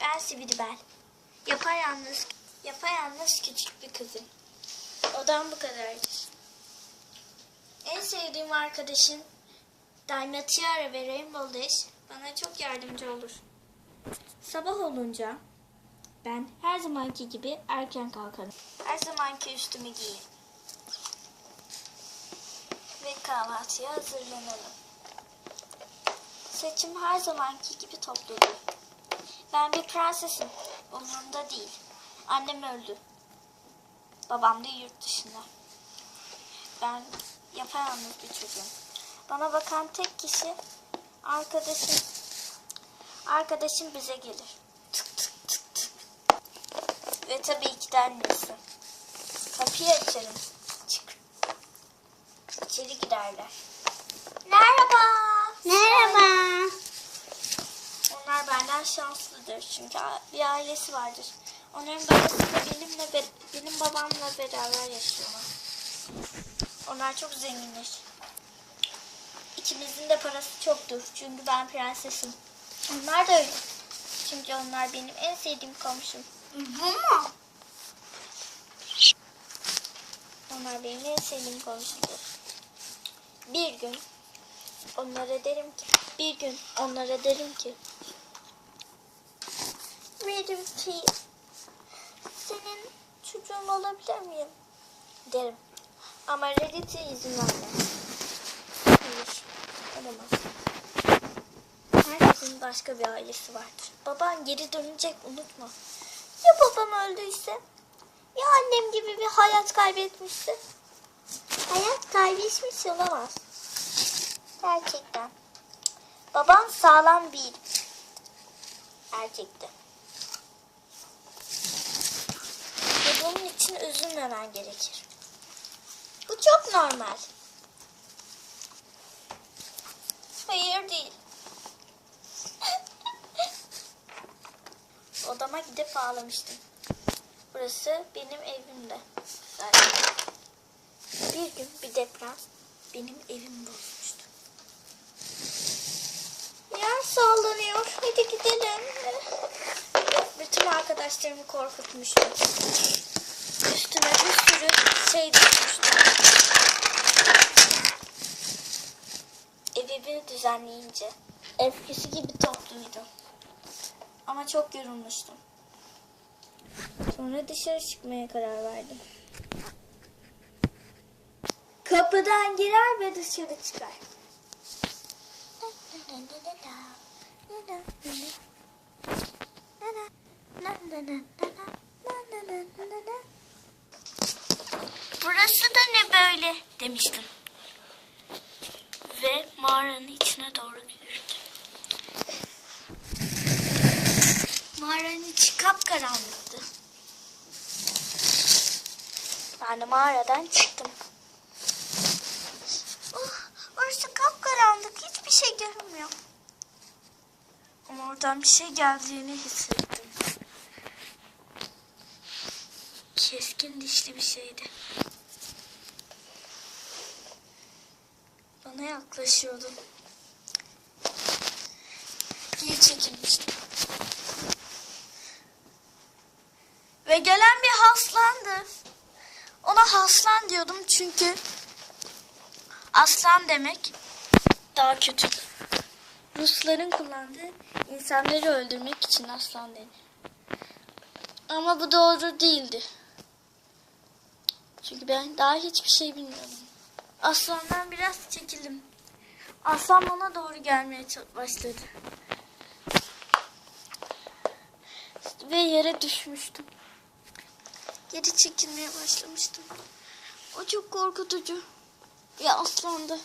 Ben Sibidibel. Yapayalnız, yapayalnız küçük bir kızım. Odam bu kadardır. En sevdiğim arkadaşım Tiara ve Rainbow Dash bana çok yardımcı olur. Sabah olunca ben her zamanki gibi erken kalkarım. Her zamanki üstümü giyerim. Ve kahvaltıya hazırlanalım. Saçım her zamanki gibi topludur. Ben bir prensesim. Umurumda değil. Annem öldü. Babam da yurt dışında. Ben yapayalnız bir çocuğum. Bana bakan tek kişi arkadaşım. Arkadaşım bize gelir. Tık tık tık tık. Ve tabii ki de. Kapıyı açarım. Çık. İçeri girerler. Merhaba. Merhaba. Benden şanslıdır çünkü bir ailesi vardır. Onların babası da benimle be- benim babamla beraber yaşıyorlar. Onlar çok zenginler. İkimizin de parası çoktur çünkü ben prensesim. Onlar da öyle. Çünkü onlar benim en sevdiğim komşum. Bu mu? Onlar benim en sevdiğim komşumdur. Bir gün onlara derim ki, bir gün onlara derim ki, derim ki, senin çocuğun olabilir miyim? Derim. Ama Reddit'e izin vermez. Hayır, olamaz. Herkesin başka bir ailesi vardır. Baban geri dönecek unutma. Ya babam öldüyse? Ya annem gibi bir hayat kaybetmişti? Hayat kaybetmiş olamaz. Gerçekten. Babam sağlam bir erkekti. Ve bunun için üzülmemen gerekir. Bu çok normal. Hayır değil. Odama gidip ağlamıştım. Burası benim evimde. Bir gün bir deprem benim evimi bozmuştu. Yer sallanıyor. Hadi gidelim. Bütün arkadaşlarımı korkutmuştu. Üstüme bir sürü şey düşmüştü. Evimi düzenleyince eskisi gibi topluydu. Ama çok yorulmuştum. Sonra dışarı çıkmaya karar verdim. Kapıdan girer ve dışarı çıkar. Burası da ne böyle demiştim. Ve mağaranın içine doğru yürüdüm. Mağaranın içi kapkaranlıktı. Ben de mağaradan çıktım. Oh, orası kapkaranlık. Hiçbir şey görünmüyor. Ama oradan bir şey geldiğini hissettim. Keskin dişli bir şeydi. Bana yaklaşıyordu. Geri çekilmiştim. Ve gelen bir haslandı. Ona haslan diyordum çünkü aslan demek daha kötü. Rusların kullandığı insanları öldürmek için aslan denir. Ama bu doğru değildi. Çünkü ben daha hiçbir şey bilmiyordum. Aslandan biraz çekildim. Aslan bana doğru gelmeye başladı. Ve yere düşmüştüm. Geri çekilmeye başlamıştım. O çok korkutucu. Bir aslandı.